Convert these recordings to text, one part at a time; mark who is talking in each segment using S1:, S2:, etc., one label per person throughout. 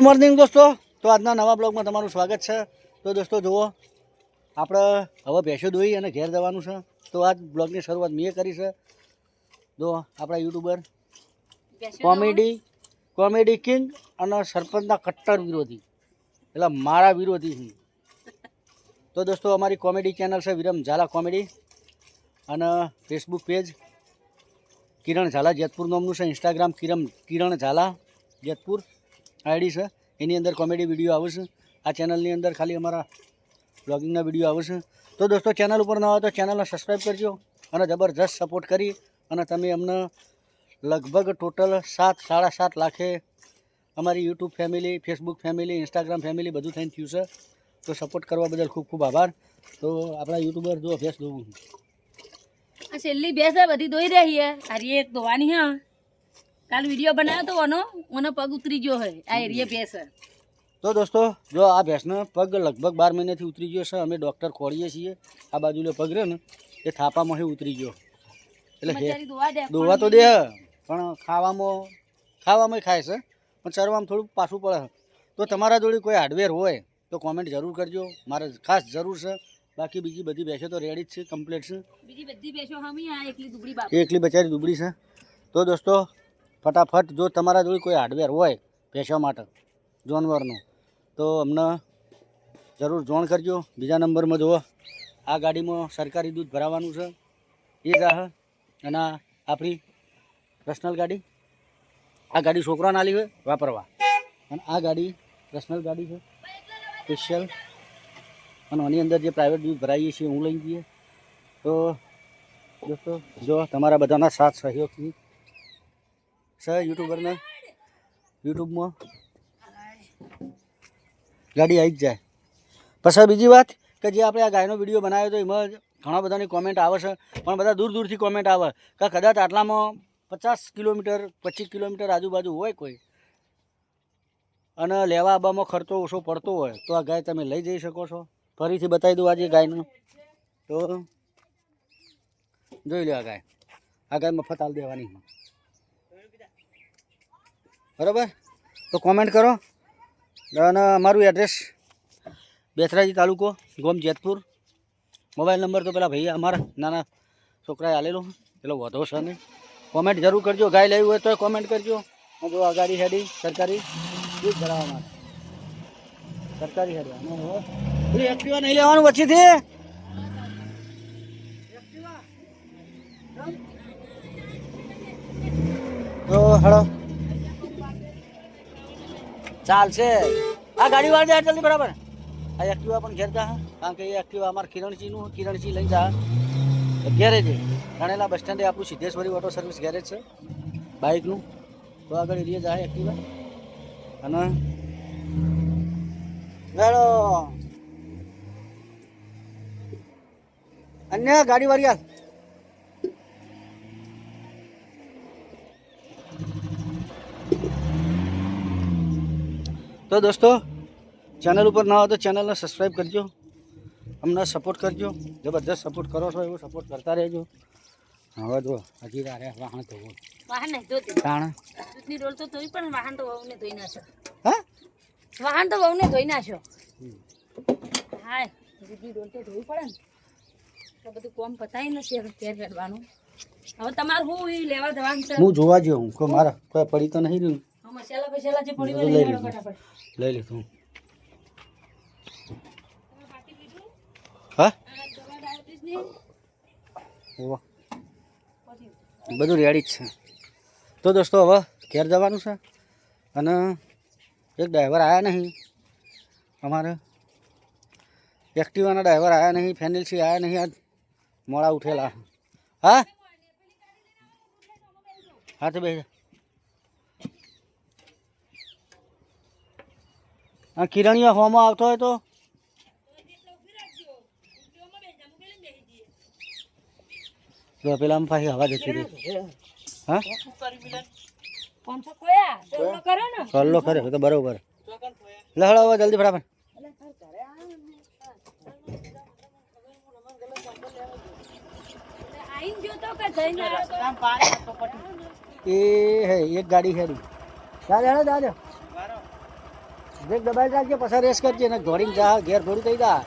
S1: Good morning દોસ્તો. તો આજના નવા બ્લોગમાં તમારું સ્વાગત છે. તો દોસ્તો જુઓ આપણે હવે ભેંસો દોઈ અને ઘેર જવાનું છે. તો આજ બ્લોગની શરૂઆત મેં કરી છે. જો આપણા યુટ્યુબર કોમેડી કોમેડી કિંગ અને સરપંચના કટ્ટર વિરોધી. એટલે મારા વિરોધી હું. તો દોસ્તો અમારી કોમેડી ચેનલ છે વિરમ ઝાલા કોમેડી અને ફેસબુક પેજ. કિરણ ઝાલા જેતપુર નામનું છે. ઇન્સ્ટાગ્રામ કિરણ કિરણ ઝાલા જેતપુર. આઈડી છે. એની અંદર કોમેડી વીડિયો આવશે આ ચેનલની અંદર ખાલી અમારા બ્લોગિંગના વીડિયો આવશે તો દોસ્તો, ચેનલ ઉપર ન હોય તો ચેનલને સબસ્ક્રાઈબ કરજો અને જબરજસ્ત સપોર્ટ કરી અને તમે અમને લગભગ ટોટલ સાત, સાડા સાત લાખે અમારી YouTube family Facebook family Instagram family બધું થઈને થયું છે. તો સપોર્ટ કરવા બદલ ખૂબ ખૂબ આભાર. તો આપણા યુટ્યુબર જો ફેસ જોવું
S2: આ છેલ્લી ભેંસ બધી દોઈ રહી છે હારી એક ધોવાની હા. કાલ વીડિયો બનાવ્યો તો ઓનો ઓનો પગ ઉતરી ગયો હોય આ એરિયે ભેંસ
S1: તો દોસ્તો જો આ ભેંસનો પગ લગભગ બાર મહિનાથી ઉતરી ગયો છે. અમે ડૉક્ટર ખોળીએ છીએ. આ બાજુનો પગ રહ્યો ને એ થાપામાંથી ઉતરી ગયો. એટલે દોવા તો દે પણ ખાવામાં ખાવામાં ખાય છે. પણ ચરવામાં થોડું પાછું પડે તો તમારા જોડે કોઈ હાર્ડવેર હોય તો કોમેન્ટ જરૂર કરજો. મારે ખાસ જરૂર છે. બાકી બીજી બધી બેસો તો રેડી જ છે કમ્પ્લીટ છે.
S2: બીજી બધી ભેંસો હમી આ એકલી દુબળી
S1: એકલી બચારી દુબળી છે. તો દોસ્તો ફટાફટ જો તમારા જોડે કોઈ હાર્ડવેર હોય ભેંસો માટે, જાનવરનું, તો અમને જરૂર જોણ કરજો. બીજા નંબરમાં જુઓ, આ ગાડીમાં સરકારી દૂધ ભરાવાનું છે. એ જ અને આપણી પર્સનલ ગાડી. આ ગાડી છોકરાને આલી હોય વાપરવા. અને આ ગાડી પર્સનલ ગાડી છે. સ્પેશિયલ અને આની અંદર જે પ્રાઇવેટ દૂધ ભરાઈએ છીએ, હું લઈ જઈએ. તો દોસ્તો, જો તમારા બધાના સાથ સહયોગથી સર યુટ્યુબરના યુટ્યુબમાં ગાડી આવી જ જાય. પછી બીજી વાત કે જે આપણે આ ગાયનો વીડિયો બનાવ્યો તો એમાં ઘણા બધાની કોમેન્ટ આવે છે, પણ બધા દૂર દૂરથી કોમેન્ટ આવે. કે કદાચ આટલામાં પચાસ કિલોમીટર, પચીસ કિલોમીટર આજુબાજુ હોય કોઈ, અને લેવા આવવામાં ખર્ચો ઓછો પડતો હોય, તો આ ગાય તમે લઈ જઈ શકો છો. ફરીથી બતાવી દઉં આજે ગાયનું. તો જોઈ લો આ ગાય. આ ગાય મફત હાલ દેવાની બરાબર? તો કોમેન્ટ કરો. અને અમારું એડ્રેસ બેથરાજી તાલુકો, ગોમ જેતપુર. મોબાઈલ નંબર તો પેલા ભાઈ અમારા નાના છોકરાએ આલેલો. પેલો વધો છે નહીં. કોમેન્ટ જરૂર કરજો. ગાય લેવી હોય તો કોમેન્ટ કરજો. હું જો આ ગાડી હેડી સરકારી દૂધ ભરાવા માટે સરકારી હેડવા પેલી એક્ટિવા નહીં લેવાનું પછીથી તો હળો ચાલશે. આ ગાડી વાળી જાય જલ્દી બરાબર. આ એક્ટિવા પણ ઘેર જા, કારણ કે એ એક્ટિવા અમારે કિરણજીનું, કિરણજી લઈ જા. ગેરેજ ગણેલા બસ સ્ટેન્ડે આપણું સિદ્ધેશ્વરી ઓટો સર્વિસ ગેરેજ છે, બાઇકનું. તો આગળ એરિયા જાય એક્ટિવા. અને મેળો અન્ય ગાડી વાળી તો દોસ્તો ચેનલ ઉપર ના હોય તો ચેનલને સબસ્ક્રાઈબ કરજો. અમને સપોર્ટ કરજો. જબરદસ્ત સપોર્ટ કરો છો એવો સપોર્ટ કરતા રહેજો. હવે જો હજી તારે વાહન ધોવું.
S2: વાહન નહીં ધોતી.
S1: તાણ?
S2: દૂધની ડોલ તો ધોઈ પણ વાહન તો વહુને ધોઈ નાખો
S1: હા?
S2: વાહન તો વહુને ધોઈ નાખો હાય દૂધની ડોલ તો ધોવી પડે ને. તો બધું કોમ પતાવી નથી હવે ઘેર હેડવાનું હવે તમારે હું એ લેવા જવાનું છે?
S1: હું જોવા જેવું હું મારા કોઈ પડી તો નહીં રહ્યું
S2: હા, મસાલા બસાલા જે પડી
S1: લઈ લીધું.
S2: ફટાફટ.
S1: લઈ હા. બધું રેડી જ છે. તો દોસ્તો હવે ઘેર જવાનું છે અને એક ડ્રાઈવર આવ્યા નહીં. અમારે એક્ટિવાના ડ્રાઈવર આવ્યા નહીં ફેનિલસી આવ્યા નહીં આજ મોડા ઉઠેલા. હા? હા તો બે આ કિરણીયા હોમાં આવતો હોય તો? જો પેલા પાછી હવા જતી રહી. હા? સલ્લો ખરે તો બરોબર. લહડો હવે જલ્દી ફટાફટ? એ હે, એક ગાડી હેડી. દાદા દાદા બ્રેક દબાઈ રાખજે પછી રેસ કરજે ને ઘોડીને જા ઘેર થોડું થઈ જા.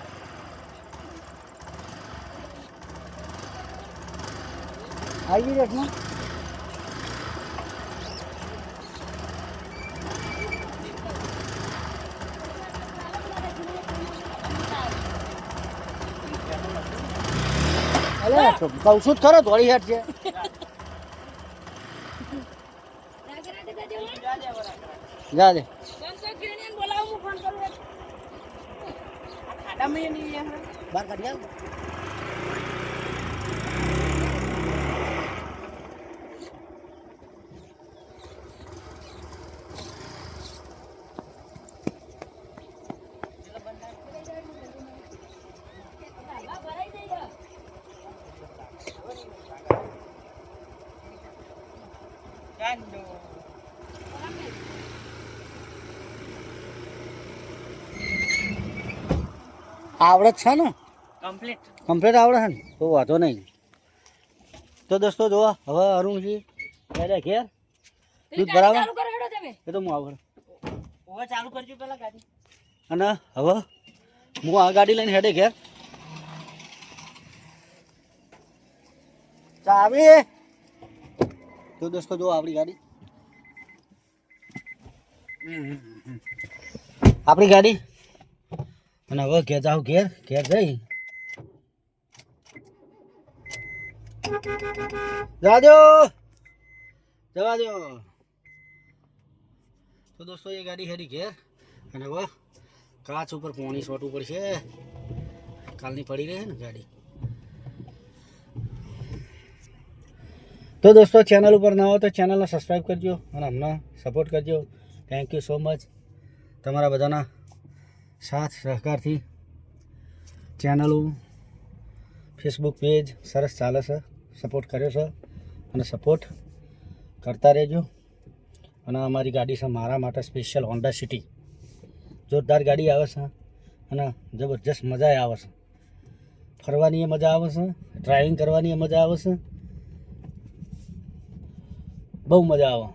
S1: આવી ગઈ રેસમાં? કઉ છું ખરો દોડી હેઠ છે. જા દે. બહાર કાઢી આવ આવડે જ છે ને?
S2: કમ્પ્લીટ
S1: કમ્પ્લીટ આવડે છે ને? તો વાંધો નહીં. તો દોસ્તો જો હવે અરુણજી ઘેરે ઘેર? દૂધ ભરાવે?
S2: ચાલુ કરો હેડો તમે.
S1: એ તો હું આવું
S2: ઓવે ચાલુ કરજો પેલા ગાડી.
S1: અને હવે હું આ ગાડી લઈને હેડે ઘેર. ચાવી! તો દોસ્તો જો આપણી ગાડી. આપણી ગાડી? અને હવે ઘેર જાવ ઘેર ઘેર જઈ. દો. જવા દો. તો દોસ્તો, એ ગાડી હેડી ઘેર. અને હવે કાચ ઉપર પોણી સોટવું પડશે કાલની પડી રહી ને ગાડી. તો દોસ્તો ચેનલ ઉપર ના હો તો ચેનલને સબસ્ક્રાઈબ કરજો અને અમને સપોર્ટ કરજો. થેન્ક યુ સો મચ તમારા બધાના સાથ સહકારથી ચેનલો ફેસબુક પેજ સરસ ચાલે છે સપોર્ટ કર્યો છે અને સપોર્ટ કરતા રહેજો. અને અમારી ગાડી છે મારા માટે સ્પેશિયલ હોન્ડા સિટી જોરદાર ગાડી આવે છે અને જબરજસ્ત મજા આવે છે. ફરવાની મજા આવે છે ડ્રાઇવિંગ કરવાની મજા આવે છે. બહુ મજા આવે.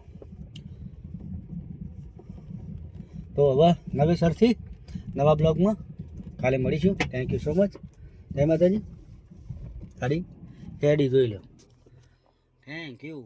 S1: તો હવે નવેસરથી નવા બ્લોગમાં કાલે મળીશું. થેન્ક યુ સો મચ જય માતાજી. સારી રેડી જોઈ લો. Thank you